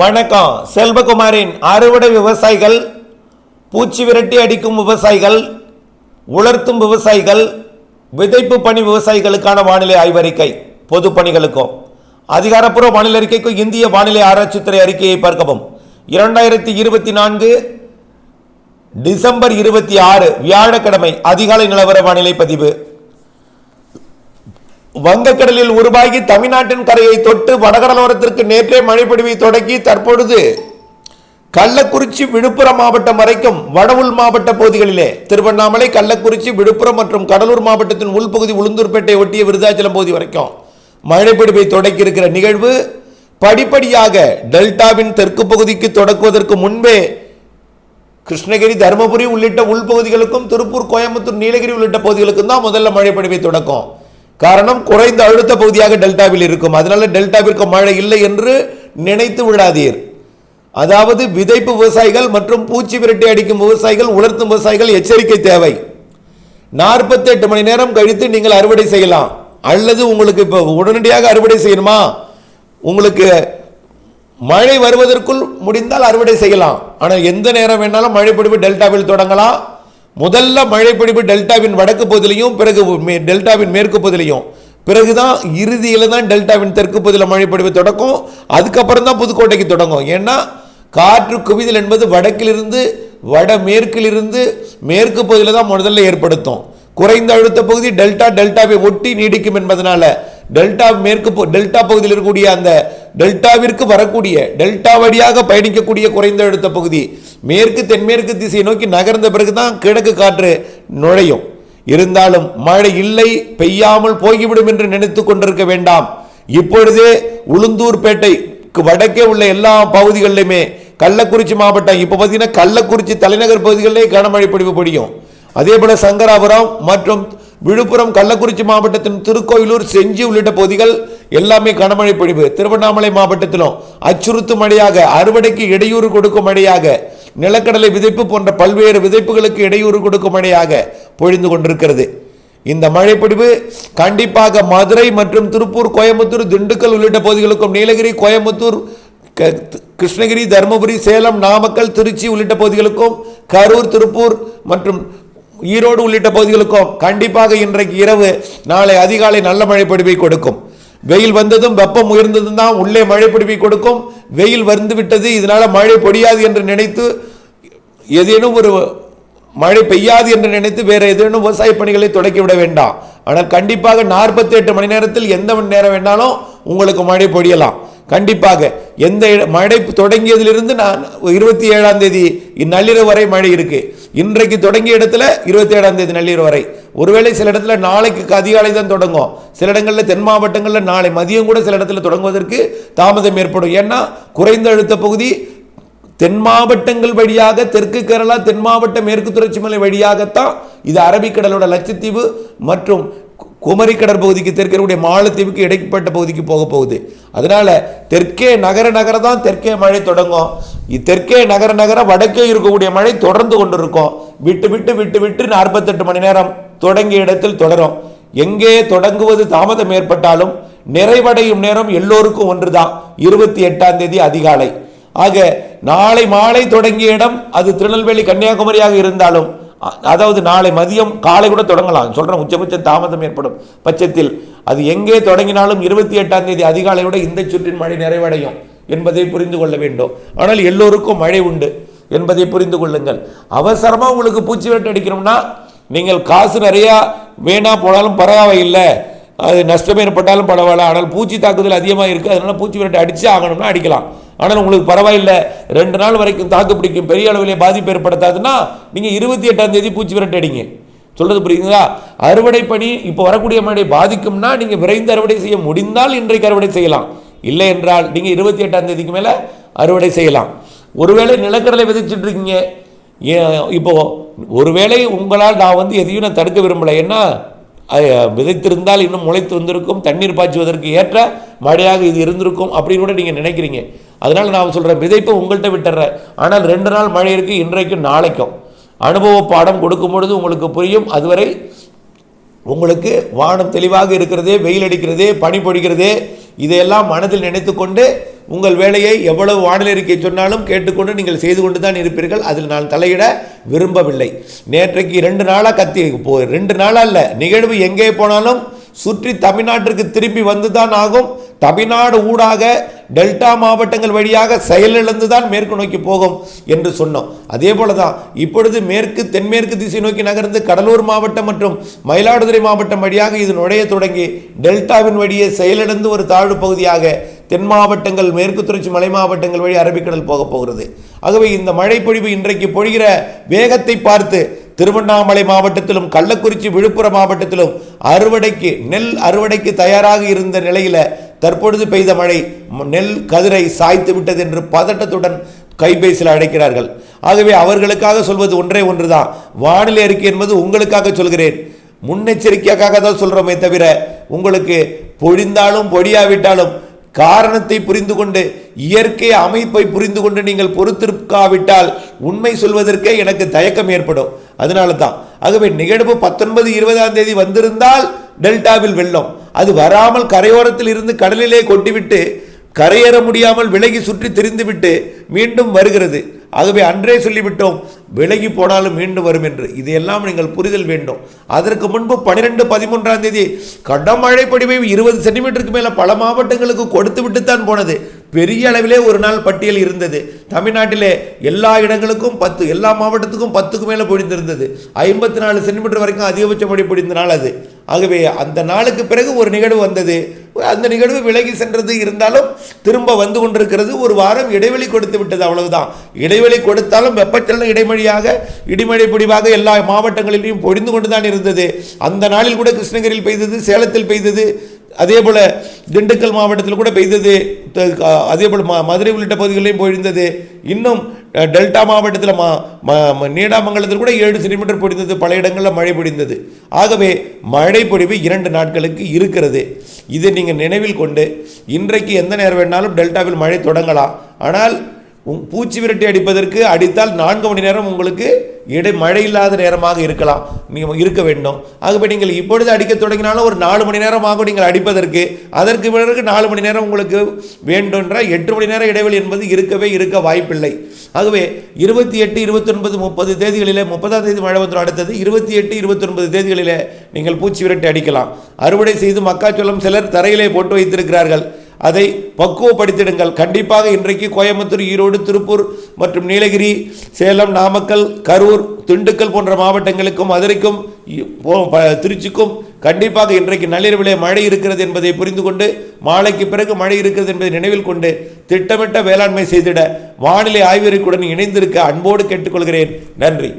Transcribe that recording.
வணக்கம். செல்வகுமாரின் அறுவடை விவசாயிகள் பூச்சி விரட்டி அடிக்கும் விவசாயிகள் உலர்த்தும் விவசாயிகள் விதைப்பு பணி விவசாயிகளுக்கான வானிலை ஆய்வறிக்கை பொது பணிகளுக்கும் அதிகாரப்பூர்வ வானிலை அறிக்கைக்கும் இந்திய வானிலை ஆராய்ச்சித்துறை அறிக்கையை பார்க்கவும். இரண்டாயிரத்தி இருபத்தி நான்கு டிசம்பர் இருபத்தி ஆறு வியாழக்கிழமை அதிகாலை நிலவர வானிலை பதிவு. வங்கக்கடலில் உருவாகி தமிழ்நாட்டின் கரையை தொட்டு வடகடலோரத்திற்கு நேற்றே மழைப்பொழிவை தொடங்கி தற்பொழுது கள்ளக்குறிச்சி விழுப்புரம் மாவட்டம் வரைக்கும் வடவுள் மாவட்ட பகுதிகளிலே திருவண்ணாமலை கள்ளக்குறிச்சி விழுப்புரம் மற்றும் கடலூர் மாவட்டத்தின் உள்பகுதி உளுந்தூர்பேட்டை ஒட்டிய விருதாச்சலம் பகுதி வரைக்கும் மழைப்பொழிவை தொடக்கி இருக்கிற நிகழ்வு படிப்படியாக டெல்டாவின் தெற்கு பகுதிக்கு தொடக்குவதற்கு முன்பே கிருஷ்ணகிரி தருமபுரி உள்ளிட்ட உள்பகுதிகளுக்கும் திருப்பூர் கோயம்புத்தூர் நீலகிரி உள்ளிட்ட பகுதிகளுக்கும் தான் முதல்ல மழை தொடக்கும். காரணம் குறைந்த அழுத்த பகுதியாக டெல்டாவில் இருக்கும். அதனால டெல்டாவிற்கு மழை இல்லை என்று நினைத்து விடாதீர் அதாவது விதைப்பு விவசாயிகள் மற்றும் பூச்சி விரட்டி அடிக்கும் விவசாயிகள் உலர்த்தும் விவசாயிகள் எச்சரிக்கை தேவை. 48 மணி நேரம் கழித்து நீங்கள் அறுவடை செய்யலாம். அல்லது உங்களுக்கு இப்போ உடனடியாக அறுவடை செய்யணுமா? உங்களுக்கு மழை வருவதற்குள் முடிந்தால் அறுவடை செய்யலாம். ஆனால் எந்த நேரம் வேணாலும் மழை பிடிப்பு டெல்டாவில் தொடங்கலாம். முதல்ல மழை பொழிவு டெல்டாவின் வடக்கு பகுதியிலையும் பிறகு மே- டெல்டாவின் மேற்கு பகுதியிலையும். பிறகுதான் இறுதியில் தான் டெல்டாவின் தெற்கு பகுதியில் மழை பொழிவு தொடக்கும். அதுக்கப்புறம் தான் புதுக்கோட்டைக்கு தொடங்கும். ஏன்னா காற்று குவிதல் என்பது வடக்கிலிருந்து வடமேற்கிலிருந்து மேற்கு பகுதியில் தான் முதல்ல ஏற்படுத்தும். குறைந்த அழுத்த பகுதி டெல்டா டெல்டாவை ஒட்டி நீடிக்கும் என்பதனால டெல்டா மேற்கு பகு- டெல்டா பகுதியில் இருக்கக்கூடிய அந்த டெல்டாவிற்கு வரக்கூடிய டெல்டா வழியாக பயணிக்கக்கூடிய குறைந்த அழுத்த பகுதி மேற்கு தென்மேற்கு திசையை நோக்கி நகர்ந்த பிறகுதான் கிழக்கு காற்று நுழையும். இருந்தாலும் மழை இல்லை பெய்யாமல் போய்விடும் என்று நினைத்து கொண்டிருக்க வேண்டாம். இப்பொழுதே உளுந்தூர்பேட்டைக்கு வடக்கே உள்ள எல்லா பகுதிகளிலுமே கள்ளக்குறிச்சி மாவட்டம் இப்போ பார்த்தீங்கன்னா கள்ளக்குறிச்சி தலைநகர் பகுதிகளிலே கனமழை பொழிவு பொடியும் அதே போல சங்கராபுரம் மற்றும் விழுப்புரம் கள்ளக்குறிச்சி மாவட்டத்தின் திருக்கோயிலூர் செஞ்சி உள்ளிட்ட பகுதிகள் எல்லாமே கனமழை பொழிவு. திருவண்ணாமலை மாவட்டத்திலும் அச்சுறுத்தும் மழையாக அறுவடைக்கு இடையூறு கொடுக்கும் மழையாக நிலக்கடலை விதைப்பு போன்ற பல்வேறு விதைப்புகளுக்கு இடையூறு கொடுக்கும் மழையாக பொழிந்து கொண்டிருக்கிறது. இந்த மழைப்பொழிவு கண்டிப்பாக மதுரை மற்றும் திருப்பூர் கோயம்புத்தூர் திண்டுக்கல் உள்ளிட்ட பகுதிகளுக்கும் நீலகிரி கோயம்புத்தூர் கிருஷ்ணகிரி தருமபுரி சேலம் நாமக்கல் திருச்சி உள்ளிட்ட பகுதிகளுக்கும் கரூர் திருப்பூர் மற்றும் ஈரோடு உள்ளிட்ட பகுதிகளுக்கும் கண்டிப்பாக இன்றைக்கு இரவு நாளை அதிகாலை நல்ல மழைப்பொடிவை கொடுக்கும். வெயில் வந்ததும் வெப்பம் உயர்ந்ததும் தான் உள்ளே மழை பிடிப்பை கொடுக்கும். வெயில் வந்து விட்டது இதனால் மழை பொடியாது என்று நினைத்து ஏதேனும் ஒரு மழை பெய்யாது என்று நினைத்து வேறு ஏதேனும் விவசாய பணிகளை தொடக்கி விட வேண்டாம். ஆனால் கண்டிப்பாக 48 மணி நேரத்தில் எந்த மணி நேரம் வேணாலும் உங்களுக்கு மழை பொழியலாம். கண்டிப்பாக. எந்த மழை தொடங்கியதிலிருந்து நான் இருபத்தி ஏழாம் தேதி நள்ளிரவு வரை மழை இருக்கு. இன்றைக்கு தொடங்கிய இடத்துல இருபத்தி ஏழாம் தேதி நள்ளிரவு வரை. ஒருவேளை சில இடத்துல நாளைக்கு அதிகாலை தான் தொடங்கும். சில இடங்களில் தென் மாவட்டங்களில் நாளை மதியம் கூட சில இடத்துல தொடங்குவதற்கு தாமதம் ஏற்படும். ஏன்னா குறைந்த அழுத்த பகுதி தென் மாவட்டங்கள் வழியாக தெற்கு கேரளா தென் மாவட்ட மேற்கு தொடர்ச்சி மலை வழியாகத்தான் இது அரபிக்கடலோட லட்சத்தீவு மற்றும் குமரி கடற்பகுதிக்கு தெற்கே இருக்கக்கூடிய மாலத்தீவுக்கு இடைப்பட்ட பகுதிக்கு போக போகுது. அதனால தெற்கே நகர நகர தான் தெற்கே மழை தொடங்கும். தெற்கே நகர நகர வடக்கே இருக்கக்கூடிய மழை தொடர்ந்து கொண்டிருக்கும். விட்டு விட்டு விட்டு விட்டு நாற்பத்தெட்டு மணி நேரம் தொடங்கிய இடத்தில் தொடரும். எங்கே தொடங்குவது தாமதம் ஏற்பட்டாலும் நிறைவடையும் நேரம் எல்லோருக்கும் ஒன்றுதான். இருபத்தி எட்டாம் தேதி அதிகாலை. ஆக நாளை மாலை தொடங்கிய இடம் அது திருநெல்வேலி கன்னியாகுமரியாக இருந்தாலும் அதாவது நாளை மதியம் காலை கூட தொடங்கலாம். சொல்கிறேன் உச்சபட்சம் தாமதம் ஏற்படும் பட்சத்தில். அது எங்கே தொடங்கினாலும் இருபத்தி எட்டாம் தேதி அதிகாலையோட இந்த சுற்றின் மழை நிறைவடையும் என்பதை புரிந்து கொள்ள வேண்டும். ஆனால் எல்லோருக்கும் மழை உண்டு என்பதை புரிந்து கொள்ளுங்கள். அவசரமாக உங்களுக்கு பூச்சி வெட்டு அடிக்கணும்னா நீங்கள் காசு நிறையா வேணா போனாலும் பரவாயில்லை. அது நஷ்டம் ஏற்பட்டாலும் பரவாயில்ல. ஆனால் பூச்சி தாக்குதல் அதிகமாக இருக்குது அதனால பூச்சி விரட்டை அடித்து ஆகணும்னா அடிக்கலாம். ஆனால் உங்களுக்கு பரவாயில்லை. ரெண்டு நாள் வரைக்கும் தாக்கு பிடிக்கும் பெரிய அளவிலே பாதிப்பு ஏற்படுத்தாதுன்னா நீங்கள் இருபத்தி எட்டாம் தேதி பூச்சி விரட்டை அடிங்க சொல்றது புரியுதுங்களா? அறுவடை பணி இப்போ வரக்கூடிய மழை பாதிக்கும்னா நீங்கள் விரைந்து அறுவடை செய்ய முடிந்தால் இன்றைக்கு அறுவடை செய்யலாம். இல்லை என்றால் நீங்கள் இருபத்தி எட்டாம் தேதிக்கு மேலே அறுவடை செய்யலாம். ஒருவேளை நிலக்கடலை விதைச்சிட்டு இருக்கீங்க. இப்போ ஒருவேளை உங்களால் நான் வந்து எதையும் நான் தடுக்க விரும்பலை. ஏன்னா விதைத்திருந்தால் இன்னும் முளைத்து வந்திருக்கும் தண்ணீர் பாய்ச்சுவதற்கு ஏற்ற மழையாக இது இருந்திருக்கும் அப்படின்னு கூட நீங்கள் நினைக்கிறீங்க. அதனால் நான் சொல்கிறேன் விதைப்பை உங்கள்கிட்ட விட்டுறேன் ஆனால் ரெண்டு நாள் மழை இருக்கு இன்றைக்கும் நாளைக்கும். அனுபவ பாடம் கொடுக்கும் பொழுது உங்களுக்கு புரியும். அதுவரை உங்களுக்கு வானம் தெளிவாக இருக்கிறதே வெயில் அடிக்கிறதே பனி பொடிக்கிறதே இதையெல்லாம் மனதில் நினைத்துக்கொண்டு உங்கள் வேலையை எவ்வளவு வானிலை அறிக்கை சொன்னாலும் கேட்டுக்கொண்டு நீங்கள் செய்து கொண்டு தான் இருப்பீர்கள். அதில் நான் தலையிட விரும்பவில்லை. நேற்றைக்கு ரெண்டு நாளாக கத்தி போ ரெண்டு நாளாக இல்லை நிகழ்வு எங்கே போனாலும் சுற்றி தமிழ்நாட்டிற்கு திரும்பி வந்து தான் ஆகும். தமிழ்நாடு ஊடாக டெல்டா மாவட்டங்கள் வழியாக செயலிழந்து தான் மேற்கு நோக்கி போகும் என்று சொன்னோம். அதே போல தான் இப்பொழுது மேற்கு தென்மேற்கு திசை நோக்கி நகர்ந்து கடலூர் மாவட்டம் மற்றும் மயிலாடுதுறை மாவட்டம் வழியாக இது நுழைய தொடங்கி டெல்டாவின் வழியே செயலிழந்து ஒரு தாழ்வு பகுதியாக தென் மாவட்டங்கள் மேற்கு தொடர்ச்சி மலை மாவட்டங்கள் வழி அரபிக்கடல் போக போகிறது. ஆகவே இந்த மழைப்பொழிவு இன்றைக்கு பொழிகிற வேகத்தை பார்த்து திருவண்ணாமலை மாவட்டத்திலும் கள்ளக்குறிச்சி விழுப்புரம் மாவட்டத்திலும் அறுவடைக்கு நெல் அறுவடைக்கு தயாராக இருந்த நிலையில் தற்பொழுது பெய்த மழை நெல் கதிரை சாய்த்து விட்டது என்று பதட்டத்துடன் கைபேசியில் அழைக்கிறார்கள். ஆகவே அவர்களுக்காக சொல்வது ஒன்றே ஒன்றுதான். வானிலை அறிக்கை என்பது உங்களுக்காக சொல்கிறேன். முன்னெச்சரிக்கைக்காக தான் சொல்கிறோமே தவிர உங்களுக்கு பொழிந்தாலும் பொடியாவிட்டாலும் காரணத்தை புரிந்து கொண்டு இயற்கை அமைப்பை புரிந்து கொண்டு நீங்கள் பொறுத்திருக்காவிட்டால் உண்மை சொல்வதற்கே எனக்கு தயக்கம் ஏற்படும். அதனால தான் ஆகவே நிகழ்வு பத்தொன்பது இருபதாம் தேதி வந்திருந்தால் டெல்டாவில் வெள்ளம் அது வராமல் கரையோரத்தில் இருந்து கடலிலே கொட்டிவிட்டு கரையேற முடியாமல் விலகி சுற்றி திரிந்துவிட்டு மீண்டும் வருகிறது. ஆகவே அன்றே சொல்லிவிட்டோம் விலகி போனாலும் மீண்டும் வரும் என்று. இதையெல்லாம் நீங்கள் புரிதல் வேண்டும். அதற்கு முன்பு பன்னிரெண்டு பதிமூன்றாம் தேதி கடமழை பொழிவை இருபது சென்டிமீட்டருக்கு மேலே பல மாவட்டங்களுக்கு கொடுத்து விட்டுத்தான் போனது. பெரிய அளவிலே ஒரு நாள் பட்டியல் இருந்தது. தமிழ்நாட்டிலே எல்லா இடங்களுக்கும் பத்து எல்லா மாவட்டத்துக்கும் பத்துக்கு மேலே பொழிந்திருந்தது ஐம்பத்தி நாலு சென்டிமீட்டர் வரைக்கும் அதிகபட்ச மழை பொழிந்த நாள் அது. ஆகவே அந்த நாளுக்கு பிறகு ஒரு நிகழ்வு வந்தது. அந்த நிகழ்வு விலகி சென்றது இருந்தாலும் திரும்ப வந்து கொண்டிருக்கிறது. ஒரு வாரம் இடைவெளி கொடுத்து விட்டது அவ்வளவுதான். இடைவெளி கொடுத்தாலும் வெப்பச்சலன இடைமழியாக இடிமழை பிடிவாக எல்லா மாவட்டங்களிலும் பொழிந்து கொண்டு தான் இருந்தது. அந்த நாளில் கூட கிருஷ்ணகிரியில் பெய்தது சேலத்தில் பெய்தது. அதே போல திண்டுக்கல் மாவட்டத்தில் கூட பெய்தது. அதே போல ம- மதுரை உள்ளிட்ட பகுதிகளிலும் பொழிந்தது. இன்னும் டெல்டா மாவட்டத்தில் மா ம- ம- நீடாமங்கலத்தில் கூட ஏழு சென்டிமீட்டர் பொடிந்தது பல இடங்களில் மழை பொடிந்தது. ஆகவே மழை பொழிவு இரண்டு நாட்களுக்கு இருக்கிறது. இதை நீங்கள் நினைவில் கொண்டு இன்றைக்கு எந்த நேரம் வேணாலும் டெல்டாவில் மழை தொடங்கலாம். ஆனால் உங் பூச்சி விரட்டி அடிப்பதற்கு அடித்தால் நான்கு மணி நேரம் உங்களுக்கு இடை மழை இல்லாத நேரமாக இருக்கலாம். நீங்கள் இருக்க வேண்டும். ஆகவே நீங்கள் இப்பொழுது அடிக்க தொடங்கினாலும் ஒரு நாலு மணி நேரம் ஆகும் நீங்கள் அடிப்பதற்கு அதற்கு பிறகு நாலு மணி நேரம் உங்களுக்கு வேண்டும்ன்ற எட்டு மணி நேரம் இடைவெளி என்பது இருக்கவே இருக்க வாய்ப்பில்லை. ஆகவே இருபத்தி எட்டு இருபத்தொன்பது முப்பது தேதிகளிலே முப்பதாம் தேதி மழை வந்துடும் அடுத்தது இருபத்தி எட்டு இருபத்தொன்பது தேதிகளிலே நீங்கள் பூச்சி விரட்டி அடிக்கலாம். அறுவடை செய்து மக்காச்சோளம் சிலர் தரையிலே போட்டு வைத்திருக்கிறார்கள். அதை பக்குவப்படுத்திடுங்கள். கண்டிப்பாக இன்றைக்கு கோயம்புத்தூர் ஈரோடு திருப்பூர் மற்றும் நீலகிரி சேலம் நாமக்கல் கரூர் திண்டுக்கல் போன்ற மாவட்டங்களுக்கும் மதுரைக்கும் திருச்சிக்கும் கண்டிப்பாக இன்றைக்கு நள்ளிரவிலே மழை இருக்கிறது என்பதை புரிந்து கொண்டு மாலைக்கு பிறகு மழை இருக்கிறது என்பதை நினைவில் கொண்டு திட்டமிட்ட வேளாண்மை செய்திட வானிலை ஆய்வறிக்குடன் இணைந்திருக்க அன்போடு கேட்டுக்கொள்கிறேன். நன்றி.